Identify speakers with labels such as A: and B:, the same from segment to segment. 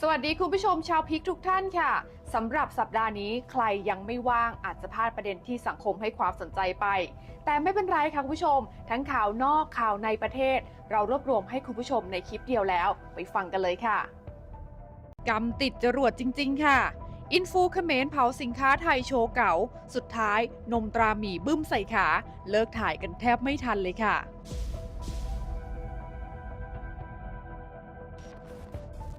A: สวัสดีคุณผู้ชมชาวพิกทุกท่านค่ะสำหรับสัปดาห์นี้ใครยังไม่ว่างอาจจะพลาดประเด็นที่สังคมให้ความสนใจไป แต่ไม่เป็นไรค่ะคุณผู้ชม ทั้งข่าวนอกข่าวในประเทศ เรารวบรวมให้คุณผู้ชมในคลิปเดียวแล้ว ไปฟังกันเลยค่ะกำติดจรวดจริง ๆ ค่ะ อินฟูเขมรเผาสินค้าไทยโชว์เก๋าสุดท้ายนมตราหมีบึ้มใส่ขา เลิกถ่ายกันแทบไม่ทันเลยค่ะ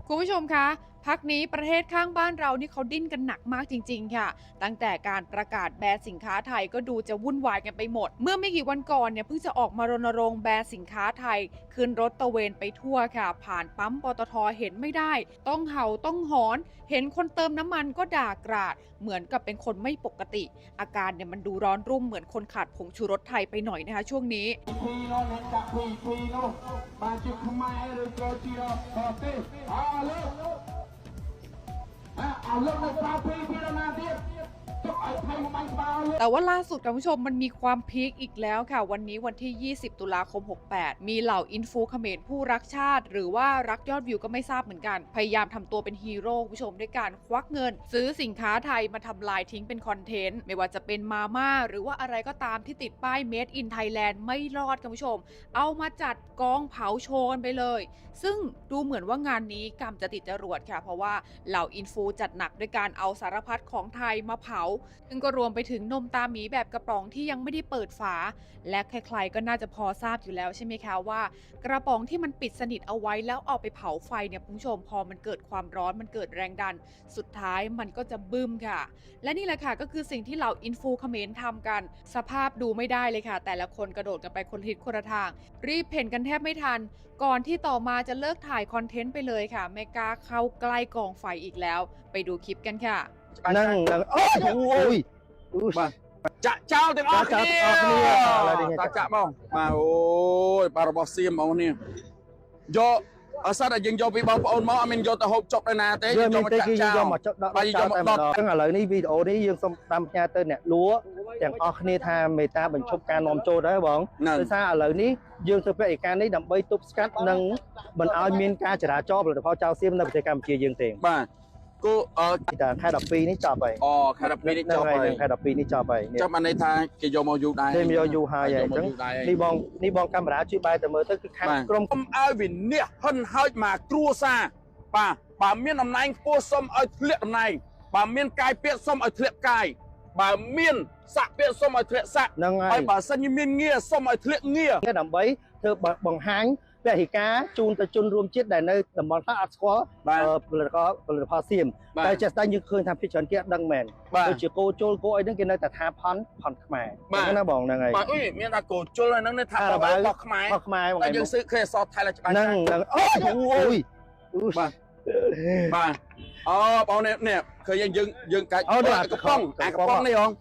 A: คุณผู้ชมคะ พักนี้ประเทศข้างบ้านเรานี่เขาดิ้นกันหนักมากจริง ๆ ค่ะ ตั้งแต่การประกาศแบนสินค้าไทยก็ดูจะวุ่นวายกันไปหมด เมื่อไม่กี่วันก่อนเนี่ยเพิ่งจะออกมารณรงค์แบนสินค้าไทย ขึ้นรถตะเวนไปทั่วค่ะ ผ่านปั๊มปตทเห็นไม่ได้ ต้องเห่าต้องหอน เห็นคนเติมน้ำมันก็ด่ากราด เหมือนกับเป็นคนไม่ปกติ อาการเนี่ยมันดูร้อนรุ่มเหมือนคนขาดผงชูรสไทยไปหน่อยนะคะช่วงนี้
B: ឲ្យលើកនៅស្មើពីពីដល់ណាទៀត
A: แต่ว่าล่าสุดคุณผู้ชมมันมีความพีคอีกแล้วค่ะ วันนี้วันที่ 20 ตุลาคม 68 มีเหล่าอินฟูเขมรผู้รักชาติ หรือว่ารักยอดวิวก็ไม่ทราบเหมือนกัน พยายามทำตัวเป็นฮีโร่คุณผู้ชมด้วยการควักเงิน ซื้อสินค้าไทยมาทำลายทิ้งเป็นคอนเทนต์ ไม่ว่าจะเป็นมาม่าหรือว่าอะไรก็ตามที่ติดป้าย Made in Thailand ไม่รอดคุณผู้ชม เอามาจัดกองเผาโชว์กันไปเลย ซึ่งดูเหมือนว่างานนี้กรรมจะติดจรวดค่ะ เพราะว่าเหล่าอินฟูจัดหนักด้วยการเอาสารพัดของไทยมาเผาซึ่งก็รวมไปถึงนมตาหมีแบบกระป๋องที่ยังไม่ได้เปิดฝา และใครๆก็น่าจะพอทราบอยู่แล้วใช่ไหมคะว่า กระป๋องที่มันปิดสนิทเอาไว้แล้วเอาไปเผาไฟเนี่ยคุณผู้ชมพอมันเกิดความร้อนมันเกิดแรงดัน สุดท้ายมันก็จะบึ้มค่ะ และนี่แหละค่ะก็คือสิ่งที่เหล่าอินฟูเขมรทำกัน สภาพดูไม่ได้เลยค่ะ แต่ละคนกระโดดกันไปคนทิศคนละทาง รีบเพ่นกันแทบไม่ทัน ก่อนที่ต่อมาจะเลิกถ่ายคอนเทนต์ไปเลยค่ะไม่กล้าเข้าใกล้กองไฟอีกแล้ว ไปดูคลิปกันค่ะ
C: ហ្នឹងហ្នឹងអូយ
B: បាទចាក់ចោលទាំងអស់គ្នា
C: ចាក់ទាំងអស់គ្នា
B: តាចាក់បងបាទអូយបាទរបស់សៀមបងនេះយកអសិនតែយើងយកពីបងប្អូនមកអត់មានយកទៅហូបចុកនៅណាទេ
C: យើងយក
B: មកចាក់ចោល
C: យកមកចុកដក
B: បាទយកមកដក
C: ចឹងឥឡូវនេះវីដេអូនេះយើងសូមតាមផ្ញើទៅអ្នកលក់ទាំងអស់គ្នាថាមេតាបញ្ឈប់ការនាំចូលដែរបងដោយសារឥឡូវនេះយើងធ្វើព្រឹត្តិការណ៍នេះដើម្បីទប់ស្កាត់និងមិនឲ្យមានការចរាចរផលិតផលចោលសៀមនៅប្រទេសកម្ពុជាយើងទេ
B: បាទ គូអឺ
C: តែខែ12នេះចប់ហើយ
B: អូខែ12នេះចប់ហើយ
C: ខែ12នេះចប់ហើយនេះ
B: ចប់បានន័យថាគេយកមកយូរដែរ
C: គេយកយូរហើយហើយ
B: យក
C: អញ្ចឹង
B: មកយូរដែរហើយ
C: នេះបងនេះបងកាមេរ៉ាជួយបែរទៅមើលទៅគឺខាង
B: បាទ
C: ក្រុម
B: ខ្ញុំឲ្យវិនិច្ឆ័យហិនហោចមកគ្រួសារបាទបើមានតំណែងខ្ពស់សុំឲ្យធ្លាក់តំណែងបើមានកាយពាក្យសុំឲ្យធ្លាក់កាយបើមានស័ក្តិពាក្យសុំឲ្យធ្លាក់ស័ក្តិ
C: ហ្នឹងហើ
B: ហើយយបើសិនជាមានងារសុំឲ្យធ្លាក់ងារ
C: គេដើម្បីធ្វើបង្ហាញ ពហិការជូនទៅជនរួមជាតិដែលនៅតំបន់ខ្លះអត់ស្គាល់
B: បាទ
C: អឺផលិតផលផលិតផលសៀម
B: បាទ
C: តែចេះតែយើងឃើញថាភាគច្រើនគេអត់ដឹងមែន
B: បាទ
C: ដូចជាគោជុលគោអីហ្នឹងគេនៅតែថាផនផនខ្មែរ
B: បាទ
C: ហ្នឹងណាបងហ្នឹងហើយ
B: បាទអុយមានតែកោជុលហើយហ្នឹងនេះថា
C: អា
B: ប
C: រ
B: ប
C: បាវ
B: របស់ខ្មែរ
C: ផនខ្មែរបង
B: តែយើងស៊ើបឃើញអក្សរថៃឡើងច្បាស់
C: ហ្នឹងហ្នឹងអូយអូយអូយ
B: បាទបាទអូបងនេះនេះឃើញយើងយើងកាច់
C: អូនេះ
B: អាកំប៉ុង
C: អា
B: អា
C: កំ
B: កំ
C: ប៉ុ
B: ប៉ុ
C: ង
B: ងនេះហង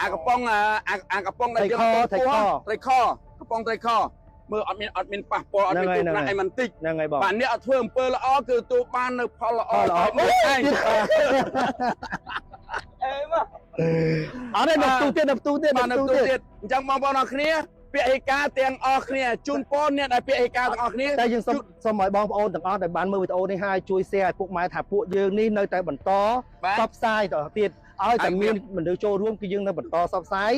B: អាកំប៉ុងអាអាអាកំប៉ុងដែលយើង
C: ត្រីខត្រីខ
B: ត្រីខកំប៉ុងត្រីខ មើលអត់មានអត់មានប៉ះពាល់អត់មាន
C: ហ្នឹង
B: គ្រោះ
C: ហើយ
B: ថ្នាក់អីមិនតិច
C: ហ្នឹងហើយបង
B: បាទអ្នកអត់ធ្វើអំពើល្អគឺទូបាននៅផលល្អ
C: ផលល្អ
B: ឲ្យមើលឯងអេមក
C: អត់ទេនៅផ្ទុះទៀតនៅផ្ទុះទៀត
B: បាទនៅ
C: នៅផ្ទុះ
B: ទូ
C: ទៀត
B: ទៀតអញ្ចឹងបងប្អូនអរគ្នាពាក្យឯកាទាំងអស់គ្នាជូនពរអ្នកដែលពាក្យឯកាទាំងអស់គ្នា
C: តែយើងសូមសូមឲ្យបងប្អូនទាំងអស់ដែលបានមើលវីដេអូនេះហើយជួយ share ឲ្យពុកម៉ែថាពួកយើងនេះនៅតែបន្ត
B: បាទ
C: ផ្សព្វផ្សាយតទៅទៀតឲ្យតែ
B: ហើយ
C: មានមនុស្សចូលរួមគឺយើងនៅបន្តផ្សព្វផ្សាយ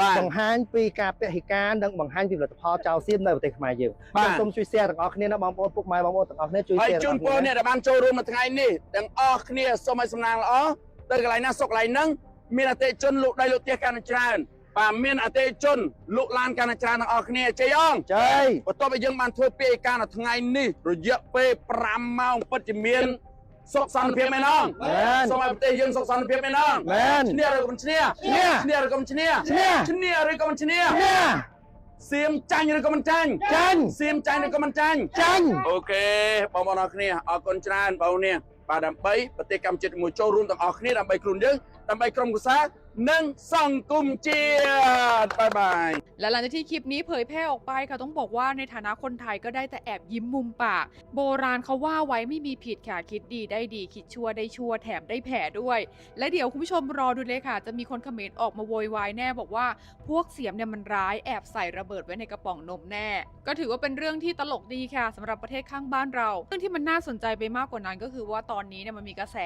B: បាទ
C: បង្ហាញពីការពហិការនិងបង្ហាញពីផលិតផលចៅសៀមនៅប្រទេសខ្មែរយើង
B: បាទ
C: ខ្ញុំសូមជួយ share ទាំងអស់គ្នាណាបងប្អូនពុកម៉ែបងប្អូនទាំងអស់គ្នាជួយ
B: ហើយ
C: share
B: ជូនពរអ្នកដែលបានចូលរួមនៅថ្ងៃនេះទាំងអស់គ្នាសូមឲ្យសំណាងល្អទៅកន្លែងណាសុខកន្លែងហ្នឹងមានអតិថិជនលោកដៃលោកផ្ទះកាន់តែច្រើនបាទមានអតិថិជនលោកឡានកាន់តែច្រើនទាំងអស់គ្នាជ័យអង
C: ចៃ
B: បន្ទាប់ពីយើងបានធ្វើពាក្យឯកានៅថ្ងៃនេះរយៈពេល5ម៉ោងពិតជាមាន សុខសន្តិភាពមែនអង
C: មែន
B: សូមឲ្យប្រទេសយើងសុខសន្តិភាពមែនអង
C: មែន
B: ឈ្នះឬក៏មិនឈ្នះ
C: ឈ្នះ
B: ឈ្នះឬក៏មិនឈ្នះ
C: ឈ្នះ
B: ឈ្នះឬក៏មិនឈ្នះ
C: ញ៉ា
B: សៀមចាញ់ឬក៏មិនចាញ់
C: ចាញ់
B: សៀមចាញ់ឬក៏មិនចាញ់
C: ចាញ់
B: អូខេបងប្អូនអរគ្នាអរគុណច្រើនបងប្អូននេះ
D: បាទដើម្បីប្រទេសកម្ពុជាមួយចូលរួមទាំងអស់គ្នាដើម្បីខ្លួនយើងដើម្បីក្រុមគ្រួសារនិងសង្គមជាតិបាយបាយ
A: และหลังจากที่คลิปนี้เผยแพร่ออกไปค่ะต้องบอกว่าในฐานะคนไทยก็ได้แต่แอบยิ้มมุมปาก โบราณเขาว่าไว้ไม่มีผิดค่ะคิดดีได้ดีคิดชั่วได้ชั่วแถมได้แผลด้วย และเดี๋ยวคุณผู้ชมรอดูเลยค่ะ จะมีคนเขมรออกมาโวยวายแน่บอกว่าพวกเสียมเนี่ยมันร้ายแอบใส่ระเบิดไว้ในกระป๋องนมแน่ ก็ถือว่าเป็นเรื่องที่ตลกดีค่ะสำหรับประเทศข้างบ้านเรา เรื่องที่มันน่าสนใจไปมากกว่านั้นก็คือว่าตอนนี้เนี่ยมันมีกระแส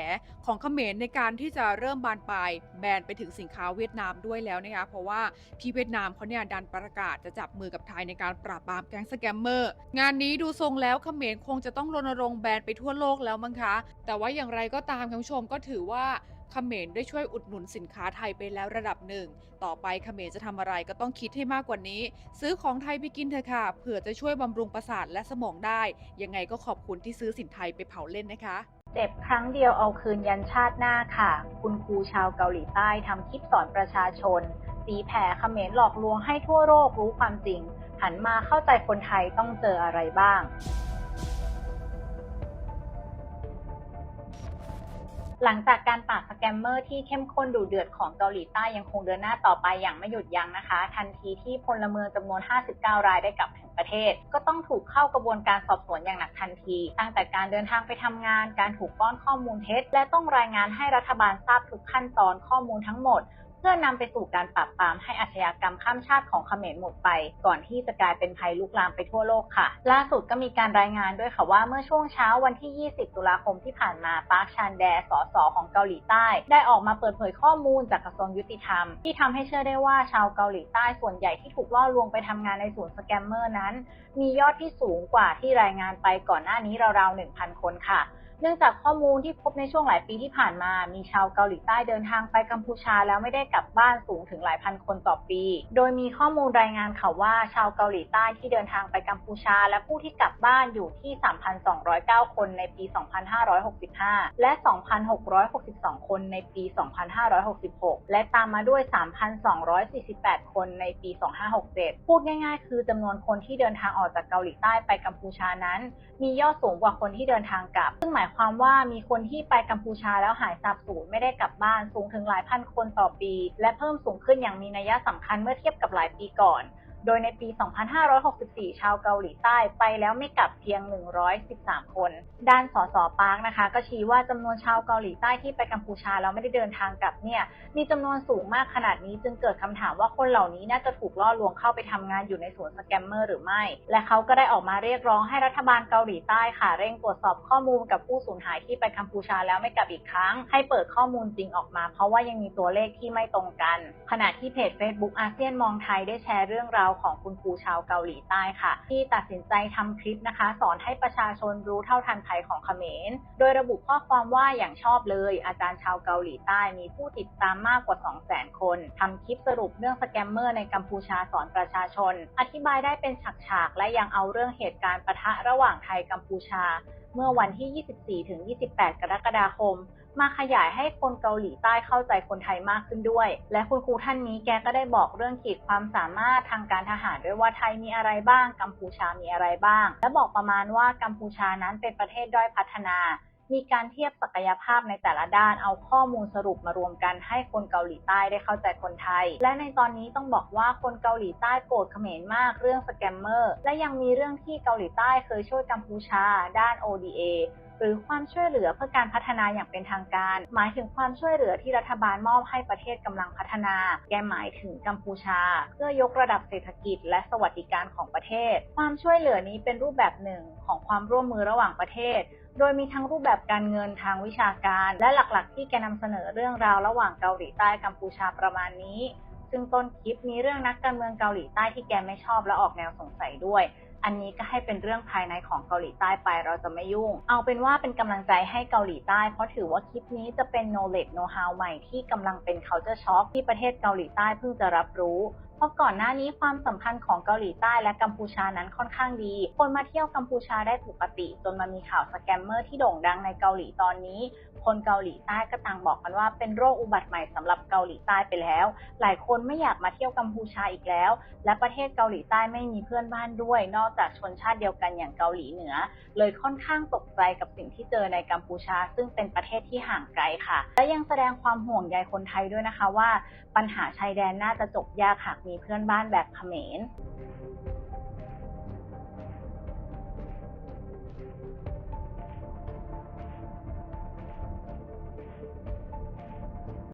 A: ของเขมรในการที่จะเริ่มบานปลายแบนไปถึงสินค้าเวียดนามด้วยแล้วนะคะเพราะว่าที่เวียดนามเขาเนี่ยดันประกาศจะจับมือกับไทยในการปราบปรามแก๊งสแกมเมอร์ งานนี้ดูทรงแล้วเขมรคงจะต้องรณรงค์แบนไปทั่วโลกแล้วมั้งคะ แต่ว่าอย่างไรก็ตามคุณผู้ชมก็ถือว่าเขมรได้ช่วยอุดหนุนสินค้าไทยไปแล้วระดับหนึ่ง ต่อไปเขมรจะทำอะไรก็ต้องคิดให้มากกว่านี้ ซื้อของไทยไปกินเถอะค่ะ เผื่อจะช่วยบำรุงประสาทและสมองได้ ยังไงก็ขอบคุณที่ซื้อสินไทยไปเผาเล่นนะคะ
E: เจ็บครั้งเดียวเอาคืนยันชาติหน้าค่ะ คุณครูชาวเกาหลีใต้ทำคลิปสอนประชาชน ตีแผ่เขมรหลอกลวงให้ทั่วโลกรู้ความจริง หันมาเข้าใจคนไทยต้องเจออะไรบ้างหลังจากการปราบสแกมเมอร์ที่เข้มข้นดุเดือดของเกาหลีใต้ยังคงเดินหน้าต่อไปอย่างไม่หยุดยั้งนะคะ ทันทีที่พลเมืองจำนวน 59 รายได้กลับถึงประเทศ ก็ต้องถูกเข้ากระบวนการสอบสวนอย่างหนักทันที ตั้งแต่การเดินทางไปทำงาน การถูกป้อนข้อมูลเท็จ และต้องรายงานให้รัฐบาลทราบทุกขั้นตอนข้อมูลทั้งหมด เพื่อนำไปสู่การปราบปรามให้อาชญากรรมข้ามชาติของเขมรหมดไป ก่อนที่จะกลายเป็นภัยลุกลามไปทั่วโลกค่ะ ล่าสุดก็มีการรายงานด้วยค่ะว่าเมื่อช่วงเช้าวันที่ 20 ตุลาคมที่ผ่านมาปาร์คชันแดสสของเกาหลีใต้ ได้ออกมาเปิดเผยข้อมูลจากกระทรวงยุติธรรม ที่ทำให้เชื่อได้ว่าชาวเกาหลีใต้ส่วนใหญ่ที่ถูกล่อลวงไปทำงานในศูนย์สแกมเมอร์นั้น มียอดที่สูงกว่าที่รายงานไปก่อนหน้านี้ราวๆ1,000 คนค่ะ เนื่องจากข้อมูลที่พบในช่วงหลายปีที่ผ่านมา มีชาวเกาหลีใต้เดินทางไปกัมพูชาแล้วไม่ได้กลับบ้านสูงถึงหลายพันคนต่อปี โดยมีข้อมูลรายงานค่ะว่าชาวเกาหลีใต้ที่เดินทางไปกัมพูชา และผู้ที่กลับบ้านอยู่ที่ 3,209 คนในปี 2565 และ 2,662 คนในปี 2566 และตามมาด้วย 3,248 คนในปี 2567 พูดง่ายๆ คือจำนวนคนที่เดินทางออกจากเกาหลีใต้ไปกัมพูชานั้น มียอดสูงกว่าคนที่เดินทางกลับ ซึ่งหมายความว่ามีคนที่ไปกัมพูชาแล้วหายสาบสูญไม่ได้กลับบ้านสูงถึงหลายพันคนต่อปี และเพิ่มสูงขึ้นอย่างมีนัยสำคัญเมื่อเทียบกับหลายปีก่อน โดยในปี 2564 ชาวเกาหลีใต้ไปแล้วไม่กลับเพียง 113 คน ด้านสสปาร์คนะคะ ก็ชี้ว่าจำนวนชาวเกาหลีใต้ที่ไปกัมพูชาแล้วไม่ได้เดินทางกลับเนี่ย มีจำนวนสูงมากขนาดนี้จึงเกิดคำถามว่าคนเหล่านี้น่าจะถูกล่อลวงเข้าไปทำงานอยู่ในสวนสแกมเมอร์หรือไม่ และเขาก็ได้ออกมาเรียกร้องให้รัฐบาลเกาหลีใต้ค่ะ เร่งตรวจสอบข้อมูลกับผู้สูญหายที่ไปกัมพูชาแล้วไม่กลับอีกครั้ง ให้เปิดข้อมูลจริงออกมา เพราะว่ายังมีตัวเลขที่ไม่ตรงกัน ขณะที่เพจ Facebook อาเซียนมองไทยได้แชร์เรื่องราวของคุณครูชาวเกาหลีใต้ค่ะ ที่ตัดสินใจทำคลิปนะคะ สอนให้ประชาชนรู้เท่าทันภัยของเขมร โดยระบุข้อความว่าอย่างชอบเลย อาจารย์ชาวเกาหลีใต้มีผู้ติดตามมากกว่า 200,000 คนทำคลิปสรุปเรื่องสแกมเมอร์ในกัมพูชาสอนประชาชน อธิบายได้เป็นฉากๆและยังเอาเรื่องเหตุการณ์ปะทะระหว่างไทยกัมพูชา เมื่อวันที่ 24-28 กรกฎาคม มาขยายให้คนเกาหลีใต้เข้าใจคนไทยมากขึ้นด้วย และคุณครูท่านนี้แกก็ได้บอกเรื่องขีดความสามารถทางการทหารด้วยว่าไทยมีอะไรบ้าง กัมพูชามีอะไรบ้าง และบอกประมาณว่ากัมพูชานั้นเป็นประเทศด้อยพัฒนา มีการเทียบศักยภาพในแต่ละด้านเอาข้อมูลสรุปมารวมกันให้คนเกาหลีใต้ได้เข้าใจคนไทย และในตอนนี้ต้องบอกว่าคนเกาหลีใต้โกรธเขมรมากเรื่องสแกมเมอร์และยังมีเรื่องที่เกาหลีใต้เคยช่วยกัมพูชาด้าน ODA หรือความช่วยเหลือเพื่อการพัฒนาอย่างเป็นทางการ หมายถึงความช่วยเหลือที่รัฐบาลมอบให้ประเทศกำลังพัฒนา แกหมายถึงกัมพูชา เพื่อยกระดับเศรษฐกิจ และสวัสดิการของประเทศ ความช่วยเหลือนี้เป็นรูปแบบหนึ่งของความร่วมมือระหว่างประเทศโดยมีทั้งรูปแบบการเงินทางวิชาการ และหลักๆ ที่แกนำเสนอเรื่องราวระหว่างเกาหลีใต้กัมพูชาประมาณนี้ ซึ่งต้นคลิปมีเรื่องนักการเมืองเกาหลีใต้ที่แกไม่ชอบและออกแนวสงสัยด้วย อันนี้ก็ให้เป็นเรื่องภายในของเกาหลีใต้ไปเราจะไม่ยุ่ง เอาเป็นว่าเป็นกำลังใจให้เกาหลีใต้ เพราะถือว่าคลิปนี้จะเป็น knowledge know how ใหม่ที่กำลังเป็น culture shock ที่ประเทศเกาหลีใต้เพิ่งจะรับรู้ เพราะก่อนหน้านี้ความสัมพันธ์ของเกาหลีใต้และกัมพูชานั้นค่อนข้างดี คนมาเที่ยวกัมพูชาได้ปกติ จนมามีข่าวสแกมเมอร์ที่โด่งดังในเกาหลีตอนนี้ คนเกาหลีใต้ก็ต่างบอกกันว่าเป็นโรคอุบัติใหม่สำหรับเกาหลีใต้ไปแล้ว หลายคนไม่อยากมาเที่ยวกัมพูชาอีกแล้ว และประเทศเกาหลีใต้ไม่มีเพื่อนบ้านด้วย นอกจากชนชาติเดียวกันอย่างเกาหลีเหนือ เลยค่อนข้างตกใจกับสิ่งที่เจอในกัมพูชา ซึ่งเป็นประเทศที่ห่างไกลค่ะ และยังแสดงความห่วงใยคนไทยด้วยนะคะว่า ปัญหาชายแดนน่าจะจบยากหากมีเพื่อนบ้านแบบเขมร